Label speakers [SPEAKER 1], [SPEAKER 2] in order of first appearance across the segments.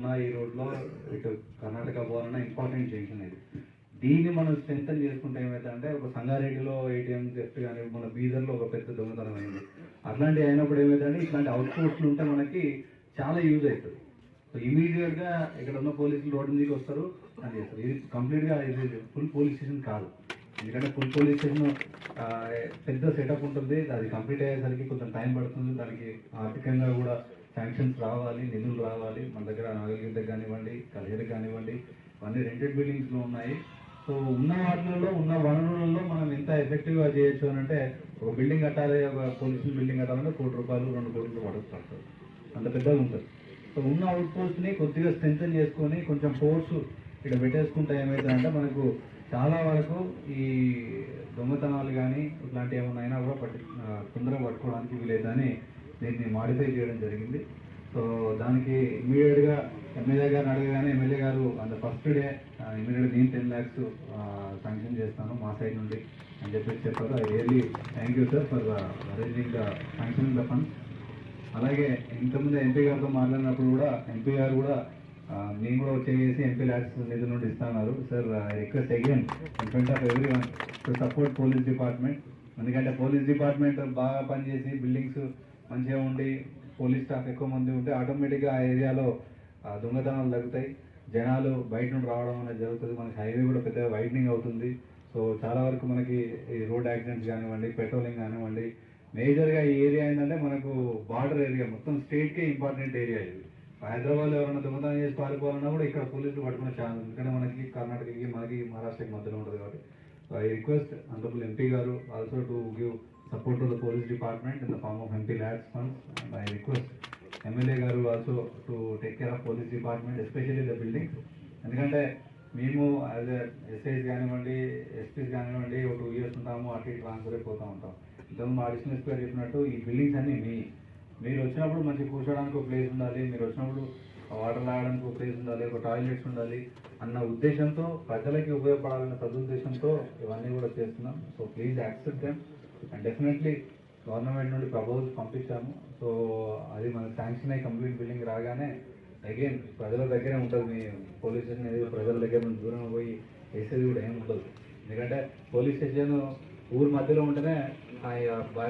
[SPEAKER 1] ఉన్న ఈ రోడ్లో ఇటు కర్ణాటక పోవాలన్నా ఇంపార్టెంట్ జంక్షన్ ఇది. దీన్ని మనం స్ట్రెంగ్ చేసుకుంటే ఏమైందంటే ఒక సంగారెడ్డిలో ఏటీఎం జస్ట్ కానీ మన బీదర్లో ఒక పెద్ద దొంగతనం అయింది. అట్లాంటి అయినప్పుడు ఏమైందంటే ఇట్లాంటి అవుట్పోస్ట్లు ఉంటే మనకి చాలా యూజ్ అవుతుంది. సో ఇమీడియట్గా ఇక్కడ ఉన్న పోలీసులు రోడ్డు మీదకి వస్తారు అని చేస్తారు. ఇది కంప్లీట్గా ఇది ఫుల్ పోలీస్ స్టేషన్ కాదు. ఎందుకంటే ఫుల్ పోలీస్ స్టేషన్ పెద్ద సెటప్ ఉంటుంది. అది కంప్లీట్ అయ్యేసరికి కొంచెం టైం పడుతుంది. దానికి ఆర్థికంగా కూడా శాంక్షన్స్ రావాలి నిధులు రావాలి మన దగ్గర నాగలిగిద్ద కానివ్వండి కలిహరికి కానివ్వండి అన్ని రెంటెడ్ బిల్డింగ్స్లో ఉన్నాయి. సో ఉన్న వాటిలలో ఉన్న వనరులలో మనం ఎంత ఎఫెక్టివ్గా చేయొచ్చు అని అంటే ఒక బిల్డింగ్ కట్టాలి ఒక పొల్యూషన్ బిల్డింగ్ కట్టాలంటే కోటి రూపాయలు రెండు కోట్లు పడుతుంది అంత పెద్దగా ఉంటుంది. సో ఉన్న అవుట్ పోస్ట్ని కొద్దిగా స్ట్రెంథన్ చేసుకొని కొంచెం ఫోర్స్ ఇక్కడ పెట్టేసుకుంటే ఏమవుతుందంటే మనకు చాలా వరకు ఈ దొంగతనాలు కానీ ఇట్లాంటి ఏమైనా అయినా కూడా పట్టి తొందరగా పట్టుకోవడానికి వీలైతుందని దీన్ని మాడిఫై చేయడం జరిగింది. సో దానికి ఇమీడియట్గా ఎమ్మెల్యే గారిని అడగగానే ఎమ్మెల్యే గారు అంత ఫస్ట్ డే ఇమీడియట్గా నేను టెన్ ల్యాక్స్ శాంక్షన్ చేస్తాను మా సైడ్ నుండి అని చెప్పేసి చెప్పారు. I really thank you sir for arranging the sanction the funds అలాగే ఇంతకుముందు ఎంపీ గారితో మాట్లాడినప్పుడు కూడా ఎంపీ గారు కూడా నేను కూడా వచ్చేసి ఎంపీ ల్యాక్స్ నిధుల నుండి ఇస్తున్నారు. Sir request again in front of every one to support police department ఎందుకంటే పోలీస్ డిపార్ట్మెంట్ బాగా పనిచేసి బిల్డింగ్స్ మంచిగా ఉండి పోలీస్ స్టాఫ్ ఎక్కువ మంది ఉంటే ఆటోమేటిక్గా ఆ ఏరియాలో ఆ, దొంగతనాలు తగ్గుతాయి. జనాలు బయట నుండి రావడం అనేది జరుగుతుంది. మనకి హైవే కూడా పెద్దగా వైడనింగ్ అవుతుంది. సో చాలా వరకు మనకి ఈ రోడ్ యాక్సిడెంట్స్ కానివ్వండి పెట్రోలింగ్ కానివ్వండి మేజర్గా ఈ ఏరియా ఏంటంటే మనకు బార్డర్ ఏరియా మొత్తం స్టేట్కే ఇంపార్టెంట్ ఏరియా ఇది. హైదరాబాద్లో ఎవరైనా దొంగతనం చేసి పారిపోవాలన్నా కూడా ఇక్కడ పోలీసులు పట్టుకునే ఛాన్స్ ఎందుకంటే మనకి కర్ణాటకకి మనకి మహారాష్ట్రకి మధ్యలో ఉంటుంది కాబట్టి. So I request Anantapur MP garu also to give support to the police department in the form of MP lakhs funds and I request MLA garu also to take care of police department especially the building ఎందుకంటే మేము as SIs కానివ్వండి SP's కానివ్వండి ఒక two years ఉంటాము అటు ఇటు transfer అయిపోతూ ఉంటాం. ఇంతకుముందు మా అడిషనల్ స్క్వేర్ చెప్పినట్టు ఈ బిల్డింగ్స్ అన్నీ మీ. మీరు వచ్చినప్పుడు మంచి కూర్చోడానికి ఒక ప్లేస్ ఉండాలి మీరు వచ్చినప్పుడు వాటర్ లాగడానికి ఒక ప్లేస్ ఉండాలి ఒక టాయిలెట్స్ ఉండాలి అన్న ఉద్దేశంతో ప్రజలకి ఉపయోగపడాలన్న సదుద్దేశంతో ఇవన్నీ కూడా చేస్తున్నాం. So please accept them and definitely government నుండి ప్రపోజల్ పంపించాము. సో అది మన శాంక్షన్ అయ్యి కంప్లీట్ బిల్డింగ్ రాగానే అగైన్ ప్రజల దగ్గరే ఉంటుంది మీ పోలీస్ స్టేషన్ అనేది. ప్రజల దగ్గర నుండి దూరంగా పోయి వేసేది కూడా ఏమి ఉండదు. ఎందుకంటే పోలీస్ స్టేషన్ ఊరు మధ్యలో ఉంటేనే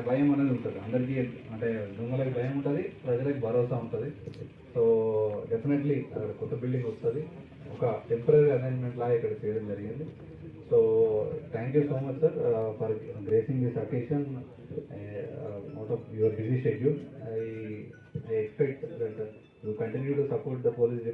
[SPEAKER 1] భయం అనేది ఉంటుంది. అందరికీ అంటే దొంగలకి భయం ఉంటుంది ప్రజలకి భరోసా ఉంటుంది. సో డెఫినెట్లీ అక్కడ కొత్త బిల్డింగ్ వస్తుంది. ఒక టెంపరీ అరేంజ్మెంట్ లాగా ఇక్కడ చేయడం జరిగింది. thank you so much, sir, uh, for gracing this occasion uh, uh, out of your busy schedule. I, I expect that uh, you continue to support the police.